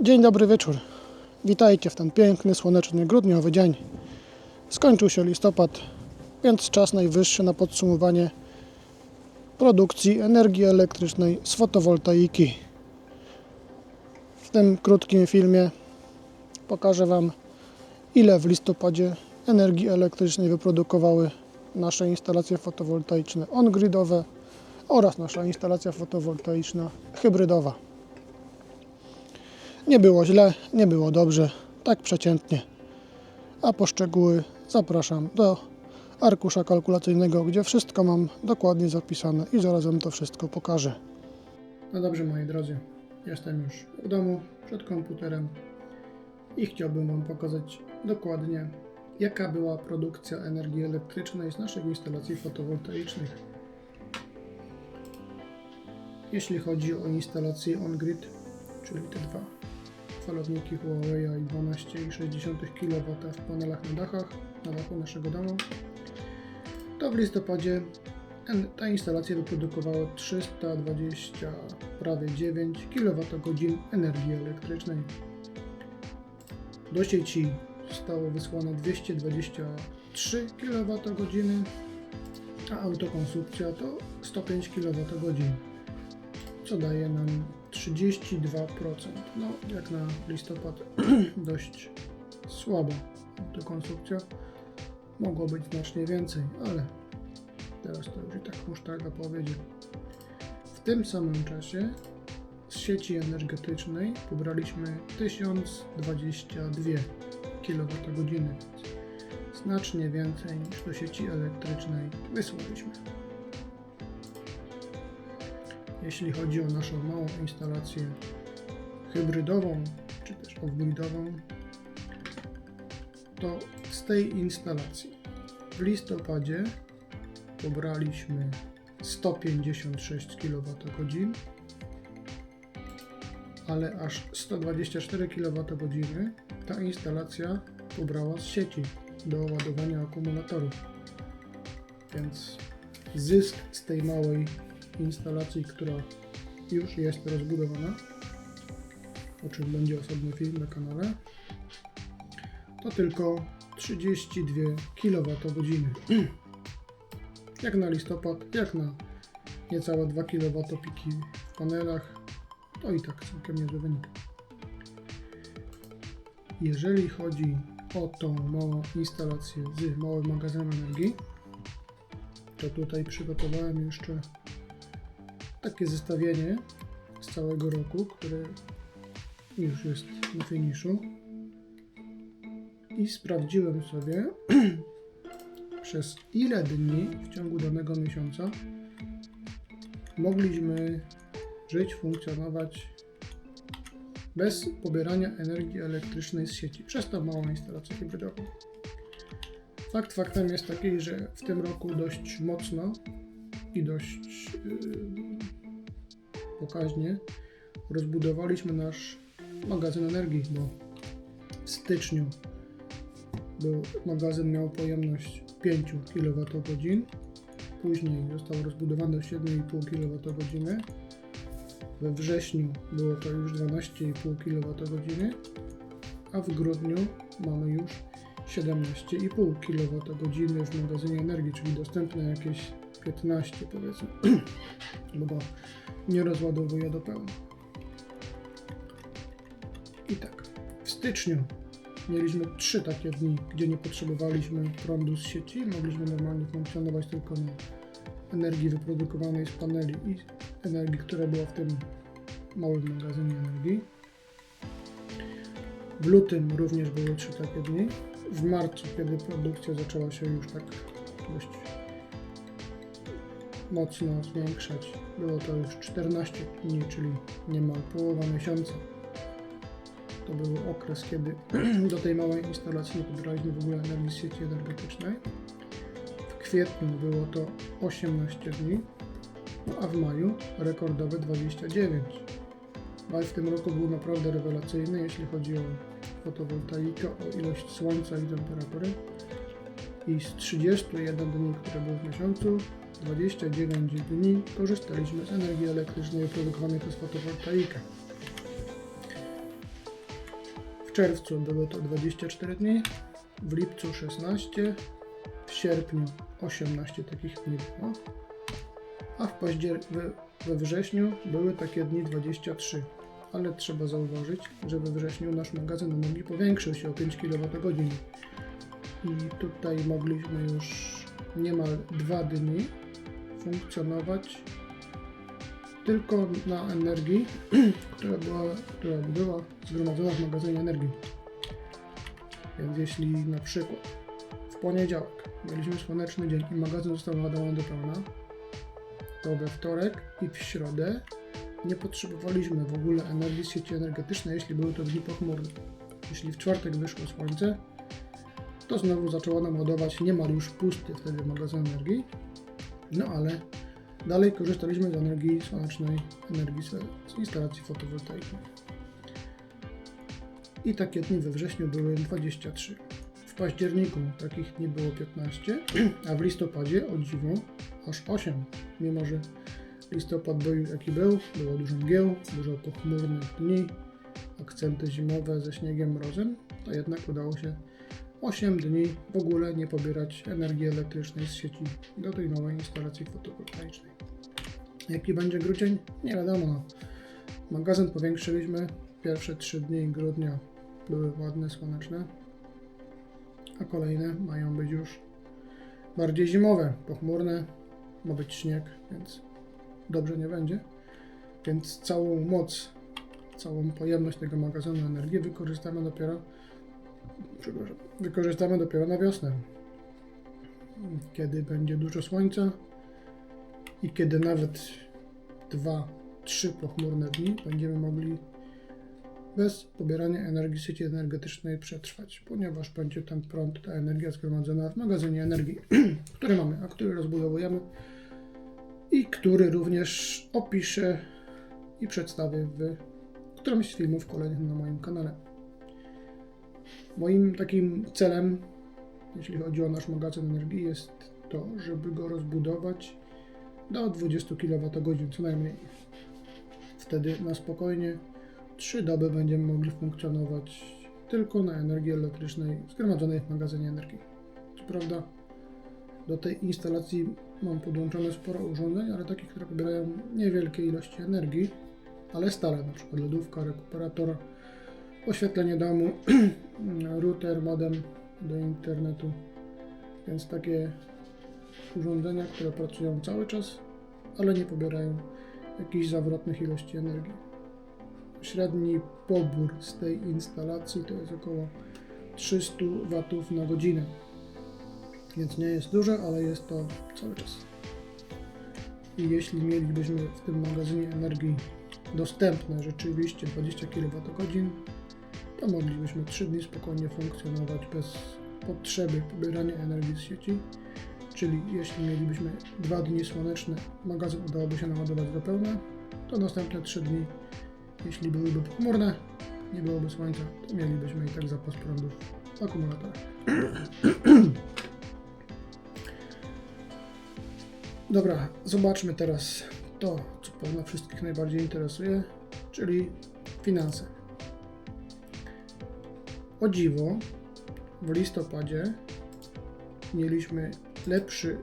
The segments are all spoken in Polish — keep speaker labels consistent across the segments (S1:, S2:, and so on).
S1: Dzień dobry wieczór. Witajcie w ten piękny, słoneczny, grudniowy dzień. Skończył się listopad, więc czas najwyższy na podsumowanie produkcji energii elektrycznej z fotowoltaiki. W tym krótkim filmie pokażę Wam, ile w listopadzie energii elektrycznej wyprodukowały nasze instalacje fotowoltaiczne on-gridowe oraz nasza instalacja fotowoltaiczna hybrydowa. Nie było źle, nie było dobrze, tak przeciętnie. A po szczegóły zapraszam do arkusza kalkulacyjnego, gdzie wszystko mam dokładnie zapisane i zaraz Wam to wszystko pokażę. No dobrze, moi drodzy, jestem już w domu, przed komputerem i chciałbym Wam pokazać dokładnie, jaka była produkcja energii elektrycznej z naszych instalacji fotowoltaicznych. Jeśli chodzi o instalację on-grid, czyli te dwa falowniki Huawei i 12,6 kW w panelach na dachach, na dachu naszego domu, to w listopadzie ta instalacja wyprodukowała 320, prawie 9 kWh energii elektrycznej. Do sieci zostało wysłane 223 kWh, a autokonsumpcja to 105 kWh, co daje nam 32%. No, jak na listopad dość słaba autokonsumpcja. Mogło być znacznie więcej, ale teraz to już i tak musztarda powiedzie. W tym samym czasie z sieci energetycznej pobraliśmy 1022 kWh, znacznie więcej niż do sieci elektrycznej wysłaliśmy. Jeśli chodzi o naszą małą instalację hybrydową, czy też off-gridową, to z tej instalacji w listopadzie pobraliśmy 156 kWh, ale aż 124 kWh ta instalacja pobrała z sieci do ładowania akumulatorów. Więc zysk z tej małej instalacji, która już jest rozbudowana, o czym będzie osobny film na kanale, to tylko 32 kWh. Jak na listopad, jak na niecałe 2 kW piki w panelach, to i tak całkiem niezły wynik. Jeżeli chodzi o tą małą instalację z małym magazynem energii, to tutaj przygotowałem jeszcze takie zestawienie z całego roku, które już jest na finiszu. I sprawdziłem sobie, przez ile dni w ciągu danego miesiąca mogliśmy żyć, funkcjonować bez pobierania energii elektrycznej z sieci przez tą małą instalację hybrydową. Fakt faktem jest taki, że w tym roku dość mocno i dość yy, pokaźnie rozbudowaliśmy nasz magazyn energii, bo w styczniu był, magazyn miał pojemność 5 kWh, później został rozbudowany do 7,5 kWh, we wrześniu było to już 12,5 kWh, a w grudniu mamy już 17,5 kWh w magazynie energii, czyli dostępne jakieś 15 powiedzmy, bo go nie rozładowuje do pełna. I tak, w styczniu mieliśmy trzy takie dni, gdzie nie potrzebowaliśmy prądu z sieci, mogliśmy normalnie funkcjonować tylko na energii wyprodukowanej z paneli i energii, która była w tym małym magazynie energii. W lutym również były trzy takie dni. W marcu, kiedy produkcja zaczęła się już tak dość mocno zwiększać, było to już 14 dni, czyli niemal połowa miesiąca. To był okres, kiedy do tej małej instalacji nie pobraliśmy w ogóle energii z sieci energetycznej. W kwietniu było to 18 dni, no a w maju rekordowe 29. Maj w tym roku był naprawdę rewelacyjny, jeśli chodzi o fotowoltaikę, o ilość słońca i temperatury. I z 31 dni, które były w miesiącu, 29 dni korzystaliśmy z energii elektrycznej wyprodukowanej przez fotowoltaikę. czerwcu były to 24 dni, w lipcu 16, w sierpniu 18 takich dni było, a w paździer- we, we wrześniu były takie dni 23. Ale trzeba zauważyć, że we wrześniu nasz magazyn energii powiększył się o 5 kWh i tutaj mogliśmy już niemal dwa dni funkcjonować tylko na energii, która była, która była zgromadzona w magazynie energii. Więc jeśli na przykład w poniedziałek mieliśmy słoneczny dzień i magazyn został naładowany do pełna, to we wtorek i w środę nie potrzebowaliśmy w ogóle energii z sieci energetycznej, jeśli były to dni pochmurne. Jeśli w czwartek wyszło słońce, to znowu zaczęło nam ładować niemal już pusty wtedy magazyn energii, no ale dalej korzystaliśmy z energii słonecznej, energii z instalacji fotowoltaicznej. I takie dni we wrześniu były 23. W październiku takich dni było 15, a w listopadzie o dziwo aż 8. Mimo, że listopad był jaki był, było dużo mgieł, dużo pochmurnych dni, akcenty zimowe ze śniegiem, mrozem, to jednak udało się 8 dni w ogóle nie pobierać energii elektrycznej z sieci do tej nowej instalacji fotowoltaicznej. Jaki będzie grudzień? Nie wiadomo. Magazyn powiększyliśmy. Pierwsze 3 dni grudnia były ładne, słoneczne, a kolejne mają być już bardziej zimowe, pochmurne. Ma być śnieg, więc dobrze nie będzie. Więc całą moc, całą pojemność tego magazynu energii wykorzystamy dopiero przepraszam, wykorzystamy dopiero na wiosnę. Kiedy będzie dużo słońca i kiedy nawet dwa, trzy pochmurne dni będziemy mogli bez pobierania energii sieci energetycznej przetrwać, ponieważ będzie ten prąd, ta energia zgromadzona w magazynie energii, który mamy, a który rozbudowujemy i który również opiszę i przedstawię w którymś z filmów kolejnych na moim kanale. Moim takim celem, jeśli chodzi o nasz magazyn energii, jest to, żeby go rozbudować do 20 kWh co najmniej. Wtedy na spokojnie 3 doby będziemy mogli funkcjonować tylko na energii elektrycznej zgromadzonej w magazynie energii. Co prawda, do tej instalacji mam podłączone sporo urządzeń, ale takich, które pobierają niewielkie ilości energii, ale stale, przykład lodówka, rekuperator, oświetlenie domu, router, modem do internetu. Więc takie urządzenia, które pracują cały czas, ale nie pobierają jakichś zawrotnych ilości energii. Średni pobór z tej instalacji to jest około 300 W na godzinę. Więc nie jest dużo, ale jest to cały czas. I jeśli mielibyśmy w tym magazynie energii dostępne rzeczywiście 20 kWh, to moglibyśmy 3 dni spokojnie funkcjonować bez potrzeby pobierania energii z sieci. Czyli jeśli mielibyśmy 2 dni słoneczne, magazyn udałoby się naładować do pełna, to następne 3 dni, jeśli byłyby pochmurne, nie byłoby słońca, to mielibyśmy i tak zapas prądu w akumulatorach. Dobra, zobaczmy teraz to, co pewno wszystkich najbardziej interesuje, czyli finanse. O dziwo, w listopadzie mieliśmy lepszy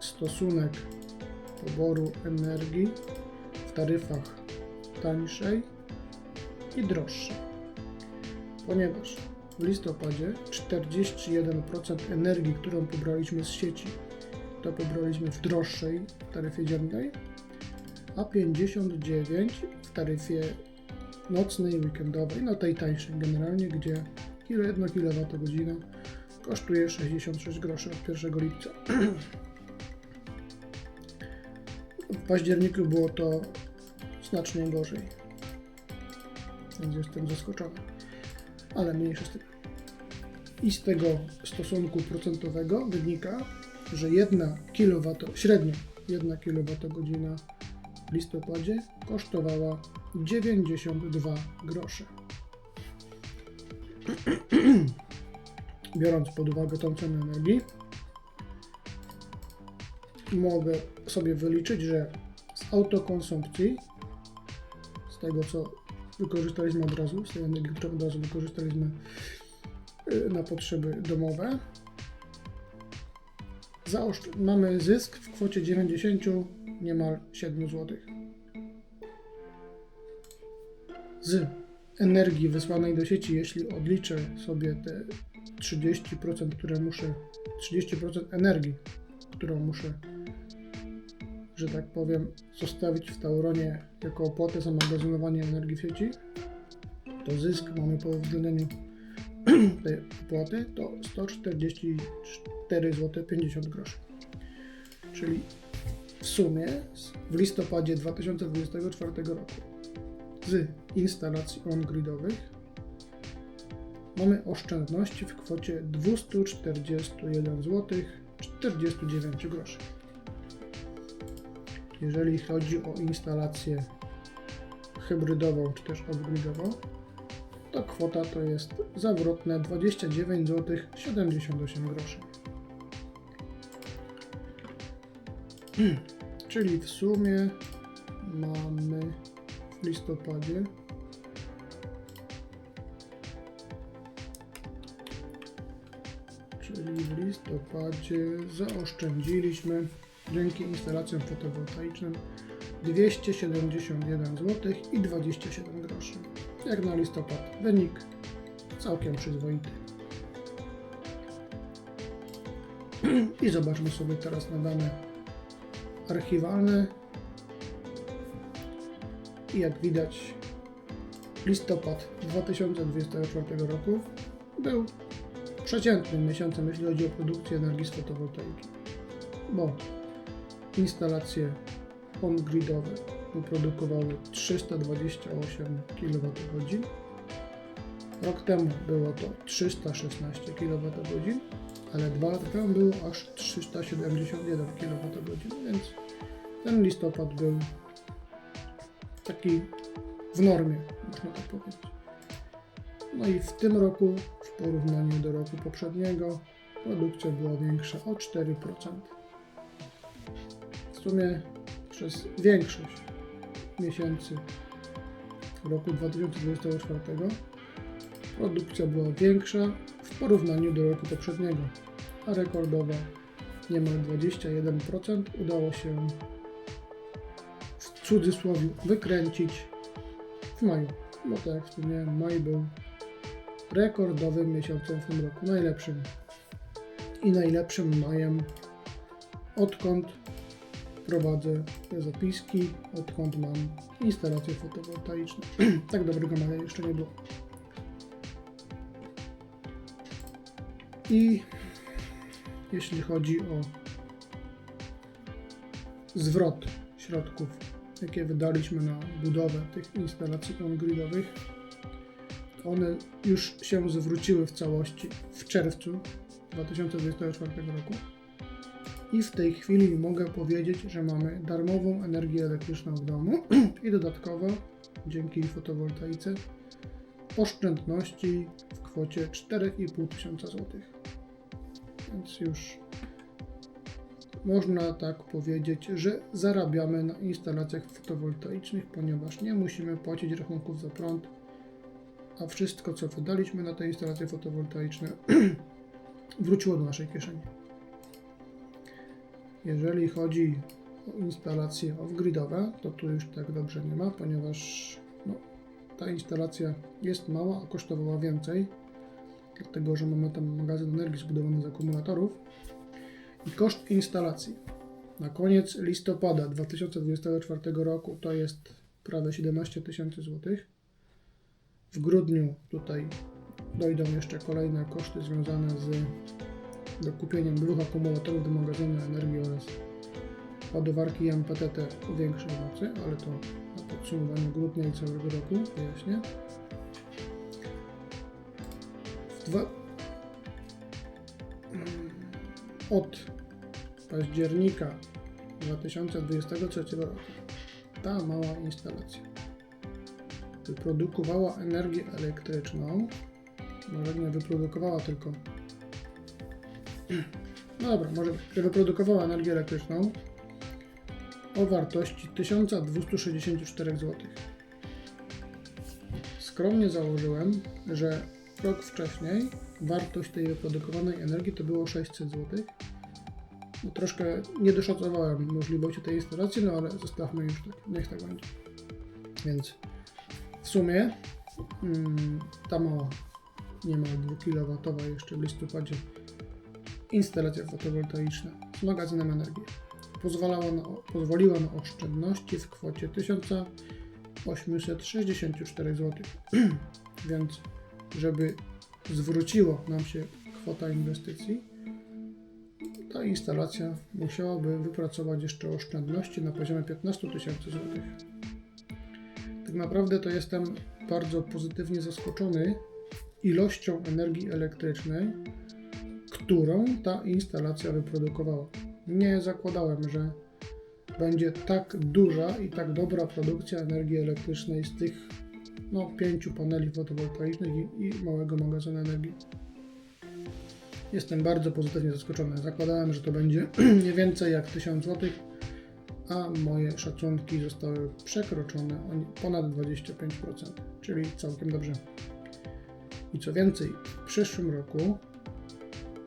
S1: stosunek poboru energii w taryfach tańszej i droższej. Ponieważ w listopadzie 41% energii, którą pobraliśmy z sieci, to pobraliśmy w droższej taryfie dziennej, a 59% w taryfie nocnej, weekendowej, no tej tańszej generalnie, gdzie 1 kWh kosztuje 66 groszy od 1 lipca. W październiku było to znacznie gorzej. Więc jestem zaskoczony. Ale mniejszy z tym. I z tego stosunku procentowego wynika, że 1 kW, średnio 1 kWh w listopadzie kosztowała 92 grosze. Biorąc pod uwagę tą cenę energii, mogę sobie wyliczyć, że z autokonsumpcji, z tego co wykorzystaliśmy od razu, z tej energii, którą od razu wykorzystaliśmy y, na potrzeby domowe. Zaoszcz- mamy zysk w kwocie 90 niemal 7 zł. Z energii wysłanej do sieci, jeśli odliczę sobie te 30%, które muszę, 30% energii, którą muszę, że tak powiem, zostawić w Tauronie jako opłatę za magazynowanie energii w sieci, to zysk mamy po uwzględnieniu tej opłaty to 144 zł 50 groszy. Czyli w sumie w listopadzie 2024 roku z instalacji on-gridowych mamy oszczędności w kwocie 241 zł 49 groszy. Jeżeli chodzi o instalację hybrydową czy też off-gridową, to kwota to jest zawrotne 29 zł 78 groszy. Czyli w sumie mamy w listopadzie czyli w listopadzie zaoszczędziliśmy dzięki instalacjom fotowoltaicznym 271 zł i 27 groszy. Jak na listopad wynik całkiem przyzwoity. I zobaczmy sobie teraz na dane archiwalne. I jak widać listopad 2024 roku był przeciętnym miesiącem, jeśli chodzi o produkcję energii z fotowoltaiki, bo instalacje on-gridowe wyprodukowały 328 kWh. Rok temu było to 316 kWh, ale dwa lata temu było aż 371 kWh, więc ten listopad był taki w normie, można tak powiedzieć. No i w tym roku, w porównaniu do roku poprzedniego, produkcja była większa o 4%. W sumie przez większość miesięcy roku 2024 produkcja była większa w porównaniu do roku poprzedniego, a rekordowa niemal 21% udało się cudzysłowie wykręcić. W maju, bo tak jak wspomniałem, maj był rekordowym miesiącem w tym roku, najlepszym. I najlepszym majem. Odkąd prowadzę zapiski, odkąd mam instalacje fotowoltaiczne. tak dobrego maja jeszcze nie było. I jeśli chodzi o zwrot środków, jakie wydaliśmy na budowę tych instalacji on-gridowych, one już się zwróciły w całości w czerwcu 2024 roku. I w tej chwili mogę powiedzieć, że mamy darmową energię elektryczną w domu i dodatkowo dzięki fotowoltaice oszczędności w kwocie 4,5 tysiąca złotych. Więc już można tak powiedzieć, że zarabiamy na instalacjach fotowoltaicznych, ponieważ nie musimy płacić rachunków za prąd, a wszystko co wydaliśmy na te instalacje fotowoltaiczne wróciło do naszej kieszeni. Jeżeli chodzi o instalacje off-gridowe, to tu już tak dobrze nie ma, ponieważ no, ta instalacja jest mała, a kosztowała więcej, dlatego że mamy tam magazyn energii zbudowany z akumulatorów. I koszt instalacji na koniec listopada 2024 roku to jest prawie 17 tysięcy złotych. W grudniu tutaj dojdą jeszcze kolejne koszty związane z dokupieniem dwóch akumulatorów do magazynu energii oraz ładowarki MPTT o większej mocy, ale to na podsumowaniu grudnia i całego roku wyjaśnię. Dwa... Od października 2023 roku ta mała instalacja wyprodukowała energię elektryczną, może nie wyprodukowała, tylko no dobra, może że wyprodukowała energię elektryczną o wartości 1264 zł. skromnie założyłem, że rok wcześniej wartość tej wyprodukowanej energii to było 600 zł. Troszkę nie doszacowałem możliwości tej instalacji, no ale zostawmy już tak, niech tak będzie. Więc w sumie mm, ta mała, niemal 2 kW jeszcze w listopadzie instalacja fotowoltaiczna z magazynem energii pozwalała na, pozwoliła na oszczędności w kwocie 1864 zł. Więc żeby zwróciło nam się kwota inwestycji, ta instalacja musiałaby wypracować jeszcze oszczędności na poziomie 15 tysięcy złotych. Tak naprawdę to jestem bardzo pozytywnie zaskoczony ilością energii elektrycznej, którą ta instalacja wyprodukowała. Nie zakładałem, że będzie tak duża i tak dobra produkcja energii elektrycznej z tych no, pięciu paneli fotowoltaicznych i, i małego magazynu energii. Jestem bardzo pozytywnie zaskoczony. Zakładałem, że to będzie nie więcej jak 1000 zł, a moje szacunki zostały przekroczone o ponad 25%, czyli całkiem dobrze. I co więcej, w przyszłym roku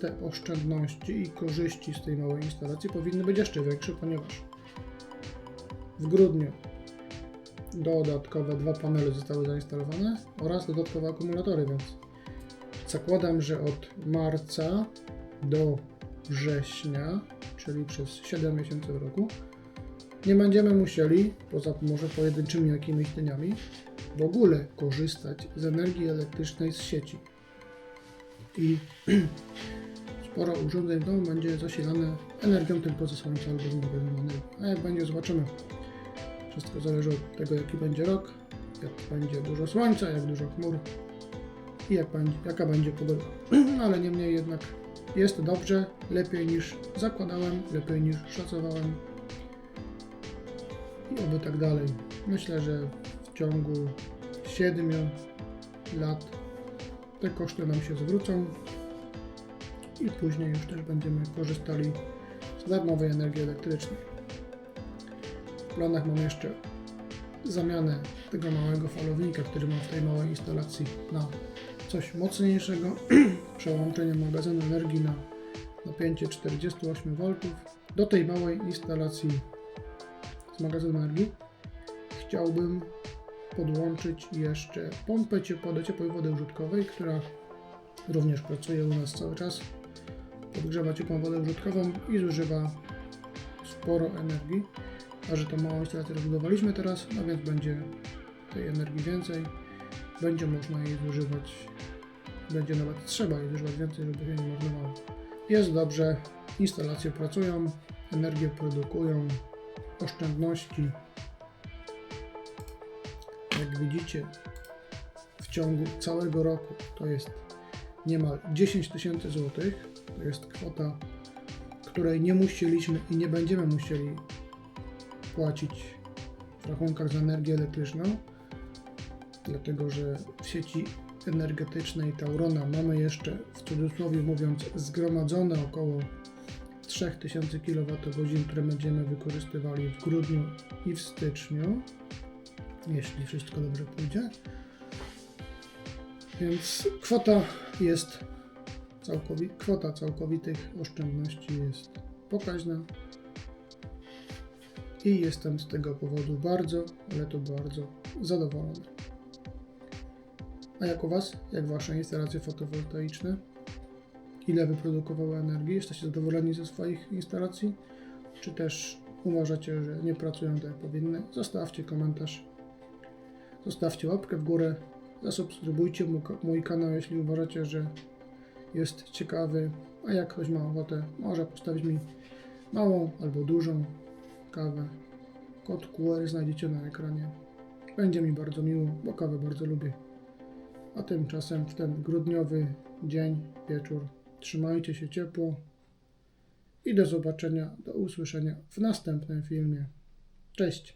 S1: te oszczędności i korzyści z tej małej instalacji powinny być jeszcze większe, ponieważ w grudniu dodatkowe dwa panele zostały zainstalowane oraz dodatkowe akumulatory, więc zakładam, że od marca do września, czyli przez 7 miesięcy w roku, nie będziemy musieli, poza może pojedynczymi jakimiś dniami, w ogóle korzystać z energii elektrycznej z sieci. I sporo urządzeń w domu będzie zasilane energią tylko ze z magazynu energii. A jak będzie, zobaczymy. Wszystko zależy od tego, jaki będzie rok, jak będzie dużo słońca, jak dużo chmur i jak jaka będzie pogoda. Ale niemniej jednak jest dobrze, lepiej niż zakładałem, lepiej niż szacowałem i oby tak dalej. Myślę, że w ciągu 7 lat te koszty nam się zwrócą i później już też będziemy korzystali z darmowej energii elektrycznej. W planach mam jeszcze zamianę tego małego falownika, który mam w tej małej instalacji na coś mocniejszego, przełączenie magazynu energii na napięcie 48 V. Do tej małej instalacji z magazynu energii chciałbym podłączyć jeszcze pompę ciepła do ciepłej wody użytkowej, która również pracuje u nas cały czas. Podgrzewa ciepłą wodę użytkową i zużywa sporo energii. A że tą małą instalację rozbudowaliśmy teraz, no więc będzie tej energii więcej. Będzie można jej zużywać, będzie nawet trzeba jej zużywać więcej, żeby się nie marnowało. Jest dobrze, instalacje pracują, energię produkują, oszczędności. Jak widzicie, w ciągu całego roku to jest niemal 10 tysięcy złotych. To jest kwota, której nie musieliśmy i nie będziemy musieli płacić w rachunkach za energię elektryczną, dlatego że w sieci energetycznej Taurona mamy jeszcze, w cudzysłowie mówiąc, zgromadzone około 3000 kWh, które będziemy wykorzystywali w grudniu i w styczniu, jeśli wszystko dobrze pójdzie. Więc kwota jest całkowi- kwota całkowitych oszczędności jest pokaźna i jestem z tego powodu bardzo, ale to bardzo zadowolony. A jak u Was? Jak Wasze instalacje fotowoltaiczne? Ile wyprodukowały energii? Jesteście zadowoleni ze swoich instalacji? Czy też uważacie, że nie pracują tak jak powinny? Zostawcie komentarz. Zostawcie łapkę w górę. Zasubskrybujcie mój, kanał, jeśli uważacie, że jest ciekawy. A jak ktoś ma ochotę, może postawić mi małą albo dużą kawę. Kod QR znajdziecie na ekranie. Będzie mi bardzo miło, bo kawę bardzo lubię. A tymczasem w ten grudniowy dzień, wieczór, trzymajcie się ciepło i do zobaczenia, do usłyszenia w następnym filmie. Cześć!